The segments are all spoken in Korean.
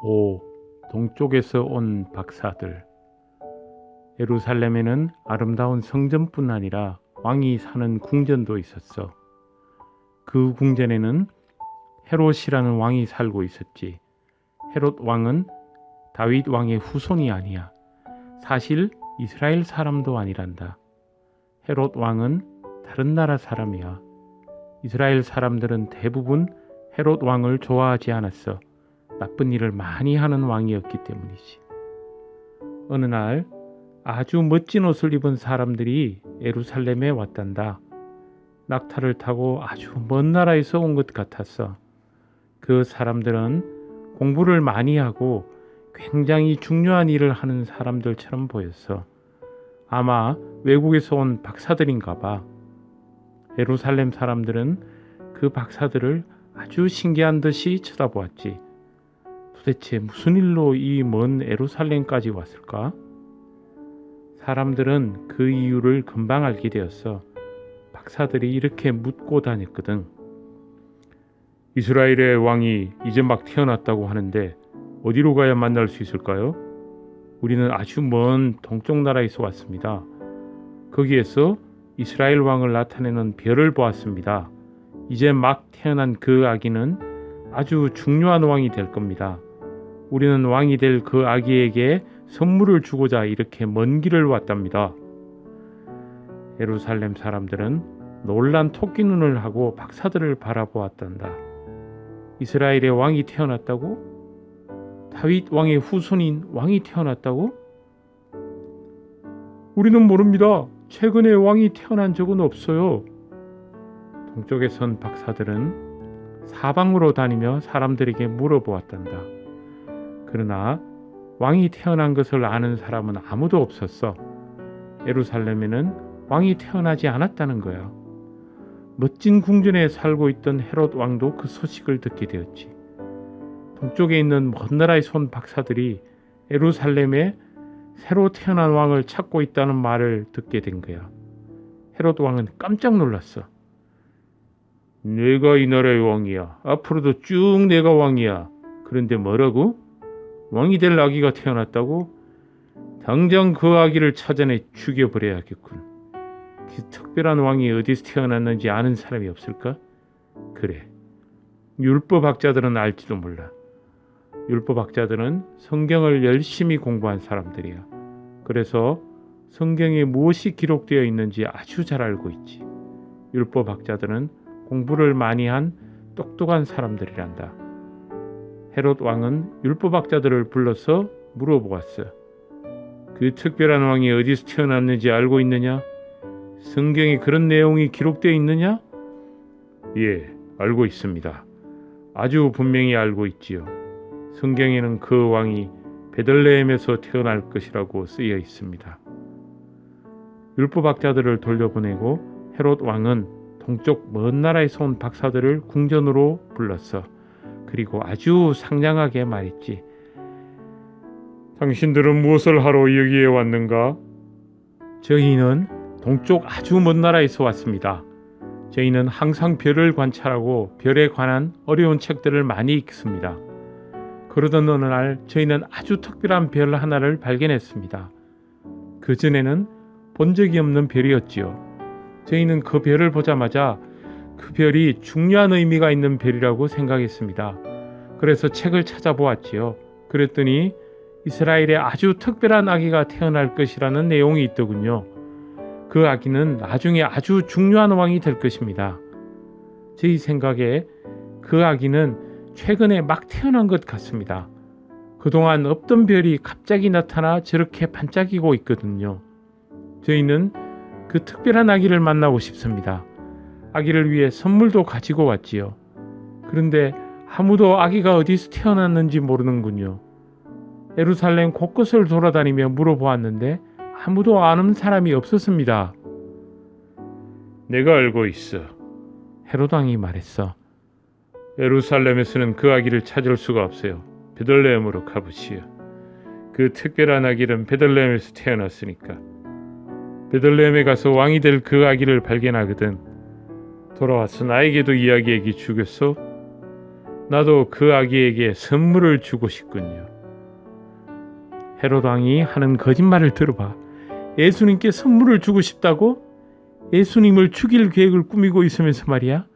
5. 동쪽에서 온 박사들 예루살렘에는 아름다운 성전뿐 아니라 왕이 사는 궁전도 있었어. 그 궁전에는 헤롯이라는 왕이 살고 있었지. 헤롯 왕은 다윗 왕의 후손이 아니야. 사실 이스라엘 사람도 아니란다. 헤롯 왕은 다른 나라 사람이야. 이스라엘 사람들은 대부분 헤롯 왕을 좋아하지 않았어. 나쁜 일을 많이 하는 왕이었기 때문이지. 어느 날 아주 멋진 옷을 입은 사람들이 예루살렘에 왔단다. 낙타를 타고 아주 먼 나라에서 온 것 같았어. 그 사람들은 공부를 많이 하고 굉장히 중요한 일을 하는 사람들처럼 보였어. 아마 외국에서 온 박사들인가 봐. 예루살렘 사람들은 그 박사들을 아주 신기한 듯이 쳐다보았지. 도대체 무슨 일로 이먼 예루살렘까지 왔을까? 사람들은 그 이유를 금방 알게 되었어. 박사들이 이렇게 묻고 다녔거든. 이스라엘의 왕이 이제 막 태어났다고 하는데 어디로 가야 만날 수 있을까요? 우리는 아주 먼 동쪽 나라에서 왔습니다. 거기에서 이스라엘 왕을 나타내는 별을 보았습니다. 이제 막 태어난 그 아기는 아주 중요한 왕이 될 겁니다. 우리는 왕이 될 그 아기에게 선물을 주고자 이렇게 먼 길을 왔답니다. 예루살렘 사람들은 놀란 토끼 눈을 하고 박사들을 바라보았단다. 이스라엘의 왕이 태어났다고? 다윗 왕의 후손인 왕이 태어났다고? 우리는 모릅니다. 최근에 왕이 태어난 적은 없어요. 동쪽에 선 박사들은 사방으로 다니며 사람들에게 물어보았단다. 그러나 왕이 태어난 것을 아는 사람은 아무도 없었어. 예루살렘에는 왕이 태어나지 않았다는 거야. 멋진 궁전에 살고 있던 헤롯 왕도 그 소식을 듣게 되었지. 동쪽에 있는 먼 나라의 손 박사들이 예루살렘에 새로 태어난 왕을 찾고 있다는 말을 듣게 된 거야. 헤롯 왕은 깜짝 놀랐어. 내가 이 나라의 왕이야. 앞으로도 쭉 내가 왕이야. 그런데 뭐라고? 왕이 될 아기가 태어났다고? 당장 그 아기를 찾아내 죽여버려야겠군. 그 특별한 왕이 어디서 태어났는지 아는 사람이 없을까? 그래. 율법학자들은 알지도 몰라. 율법학자들은 성경을 열심히 공부한 사람들이야. 그래서 성경에 무엇이 기록되어 있는지 아주 잘 알고 있지. 율법학자들은 공부를 많이 한 똑똑한 사람들이란다. 헤롯 왕은 율법학자들을 불러서 물어보았어. 그 특별한 왕이 어디서 태어났는지 알고 있느냐? 성경에 그런 내용이 기록되어 있느냐? 예, 알고 있습니다. 아주 분명히 알고 있지요. 성경에는 그 왕이 베들레헴에서 태어날 것이라고 쓰여 있습니다. 율법학자들을 돌려보내고 헤롯 왕은 동쪽 먼 나라에서 온 박사들을 궁전으로 불렀어. 그리고 아주 상냥하게 말했지. 당신들은 무엇을 하러 여기에 왔는가? 저희는 동쪽 아주 먼 나라에서 왔습니다. 저희는 항상 별을 관찰하고 별에 관한 어려운 책들을 많이 읽습니다. 그러던 어느 날 저희는 아주 특별한 별 하나를 발견했습니다. 그 전에는 본 적이 없는 별이었지요. 저희는 그 별을 보자마자 그 별이 중요한 의미가 있는 별이라고 생각했습니다. 그래서 책을 찾아보았지요. 그랬더니 이스라엘에 아주 특별한 아기가 태어날 것이라는 내용이 있더군요. 그 아기는 나중에 아주 중요한 왕이 될 것입니다. 저희 생각에 그 아기는 최근에 막 태어난 것 같습니다. 그동안 없던 별이 갑자기 나타나 저렇게 반짝이고 있거든요. 저희는 그 특별한 아기를 만나고 싶습니다. 아기를 위해 선물도 가지고 왔지요. 그런데 아무도 아기가 어디서 태어났는지 모르는군요. 예루살렘 곳곳을 돌아다니며 물어보았는데 아무도 아는 사람이 없었습니다. 내가 알고 있어. 헤로당이 말했어. 예루살렘에서는 그 아기를 찾을 수가 없어요. 베들레헴으로 가보시오. 그 특별한 아기는 베들레헴에서 태어났으니까. 베들레헴에 가서 왕이 될 그 아기를 발견하거든. 돌아와서 나에게도 이야기에게 주겠소? 나도 그 아기에게 선물을 주고 싶군요. 헤롯 왕이 하는 거짓말을 들어봐. 예수님께 선물을 주고 싶다고? 예수님을 죽일 계획을 꾸미고 있으면서 말이야.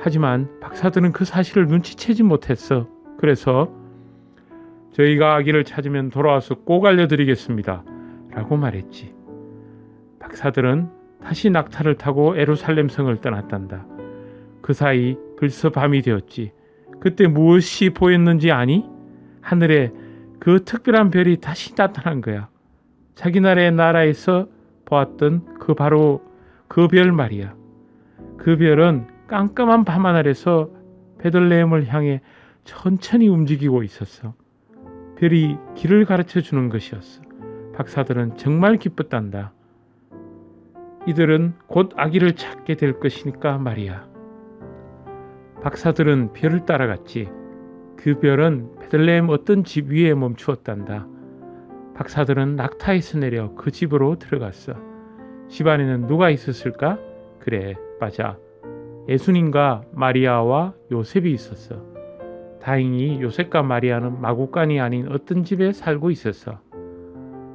하지만 박사들은 그 사실을 눈치채지 못했어. 그래서 저희가 아기를 찾으면 돌아와서 꼭 알려드리겠습니다. 라고 말했지. 박사들은 다시 낙타를 타고 에루살렘 성을 떠났단다. 그 사이 벌써 밤이 되었지. 그때 무엇이 보였는지 아니? 하늘에 그 특별한 별이 다시 나타난 거야. 자기 나라의 나라에서 보았던 그 바로 그 별 말이야. 그 별은 깜깜한 밤 하늘에서 베들레헴을 향해 천천히 움직이고 있었어. 별이 길을 가르쳐 주는 것이었어. 박사들은 정말 기뻤단다. 이들은 곧 아기를 찾게 될 것이니까 말이야. 박사들은 별을 따라갔지. 그 별은 베들레헴 어떤 집 위에 멈추었단다. 박사들은 낙타에서 내려 그 집으로 들어갔어. 집 안에는 누가 있었을까? 그래, 맞아. 예수님과 마리아와 요셉이 있었어. 다행히 요셉과 마리아는 마구간이 아닌 어떤 집에 살고 있었어.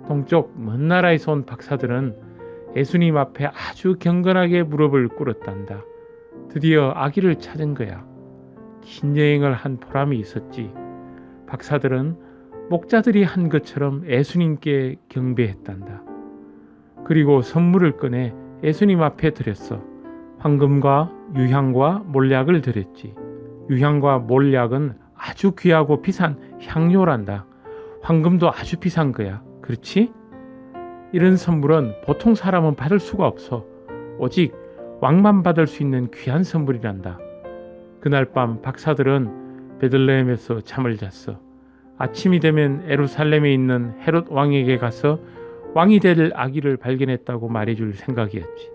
동쪽 먼 나라에서 온 박사들은 예수님 앞에 아주 경건하게 무릎을 꿇었단다. 드디어 아기를 찾은 거야. 긴 여행을 한 보람이 있었지. 박사들은 목자들이 한 것처럼 예수님께 경배했단다. 그리고 선물을 꺼내 예수님 앞에 드렸어. 황금과 유향과 몰약을 드렸지. 유향과 몰약은 아주 귀하고 비싼 향료란다. 황금도 아주 비싼 거야. 그렇지? 이런 선물은 보통 사람은 받을 수가 없어. 오직 왕만 받을 수 있는 귀한 선물이란다. 그날 밤 박사들은 베들레헴에서 잠을 잤어. 아침이 되면 에루살렘에 있는 헤롯 왕에게 가서 왕이 될 아기를 발견했다고 말해줄 생각이었지.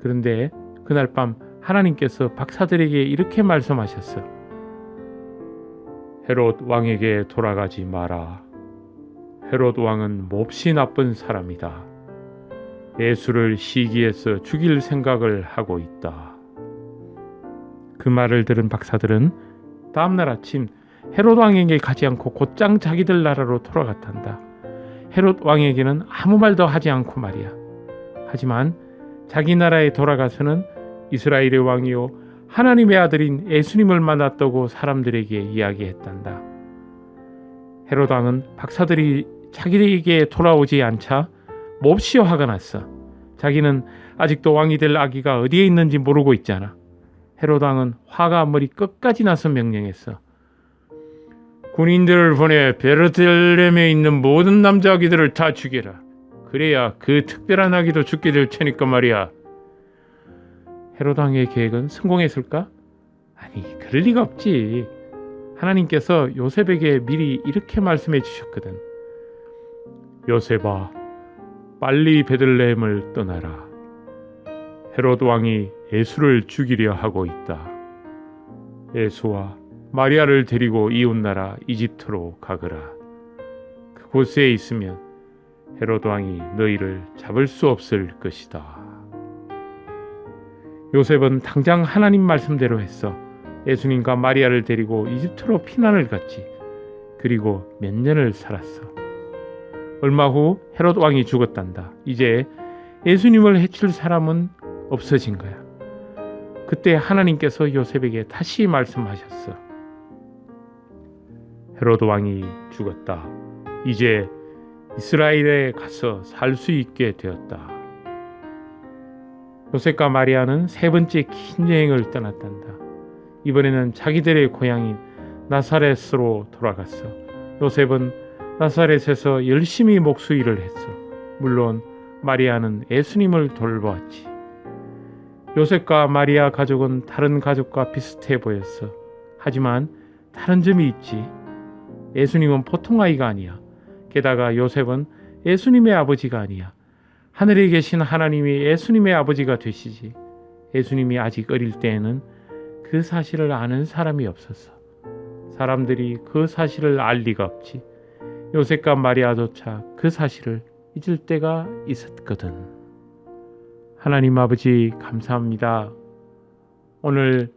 그런데 그날 밤 하나님께서 박사들에게 이렇게 말씀하셨어. 헤롯 왕에게 돌아가지 마라. 헤롯 왕은 몹시 나쁜 사람이다. 예수를 시기에서 죽일 생각을 하고 있다. 그 말을 들은 박사들은 다음날 아침 헤롯 왕에게 가지 않고 곧장 자기들 나라로 돌아갔단다. 헤롯 왕에게는 아무 말도 하지 않고 말이야. 하지만 자기 나라에 돌아가서는 이스라엘의 왕이요 하나님의 아들인 예수님을 만났다고 사람들에게 이야기했단다. 헤롯 왕은 박사들이 자기에게 돌아오지 않자 몹시 화가 났어. 자기는 아직도 왕이 될 아기가 어디에 있는지 모르고 있잖아. 헤롯 왕은 화가 머리 끝까지 나서 명령했어. 군인들을 보내 베르텔렘에 있는 모든 남자 아기들을 다 죽여라. 그래야 그 특별한 아기도 죽게 될 테니까 말이야. 헤롯 왕의 계획은 성공했을까? 아니, 그럴 리가 없지. 하나님께서 요셉에게 미리 이렇게 말씀해 주셨거든. 요셉아, 빨리 베들레헴을 떠나라. 헤롯 왕이 예수를 죽이려 하고 있다. 예수와 마리아를 데리고 이웃 나라 이집트로 가거라. 그곳에 있으면 헤롯 왕이 너희를 잡을 수 없을 것이다. 요셉은 당장 하나님 말씀대로 했어. 예수님과 마리아를 데리고 이집트로 피난을 갔지. 그리고 몇 년을 살았어. 얼마 후 헤롯 왕이 죽었단다. 이제 예수님을 해칠 사람은 없어진 거야. 그때 하나님께서 요셉에게 다시 말씀하셨어. 헤롯 왕이 죽었다. 이제 이스라엘에 가서 살 수 있게 되었다. 요셉과 마리아는 세 번째 긴 여행을 떠났단다. 이번에는 자기들의 고향인 나사렛으로 돌아갔어. 요셉은 나사렛에서 열심히 목수 일을 했어. 물론 마리아는 예수님을 돌보았지. 요셉과 마리아 가족은 다른 가족과 비슷해 보였어. 하지만 다른 점이 있지. 예수님은 보통 아이가 아니야. 게다가 요셉은 예수님의 아버지가 아니야. 하늘에 계신 하나님이 예수님의 아버지가 되시지. 예수님이 아직 어릴 때에는 그 사실을 아는 사람이 없었어. 사람들이 그 사실을 알 리가 없지. 요셉과 마리아조차 그 사실을 잊을 때가 있었거든. 하나님 아버지 감사합니다. 오늘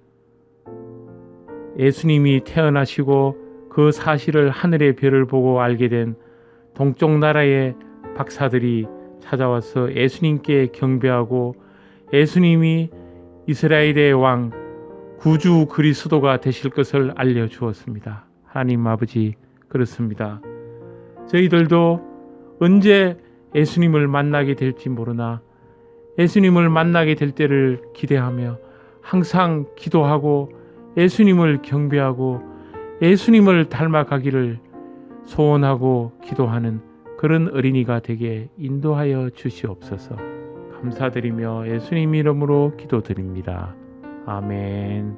예수님이 태어나시고 그 사실을 하늘의 별을 보고 알게 된 동쪽 나라의 박사들이 찾아와서 예수님께 경배하고 예수님이 이스라엘의 왕 구주 그리스도가 되실 것을 알려 주었습니다. 하나님 아버지 그렇습니다. 저희들도 언제 예수님을 만나게 될지 모르나 예수님을 만나게 될 때를 기대하며 항상 기도하고 예수님을 경배하고 예수님을 닮아가기를 소원하고 기도하는 그런 어린이가 되게 인도하여 주시옵소서. 감사드리며 예수님 이름으로 기도드립니다. 아멘.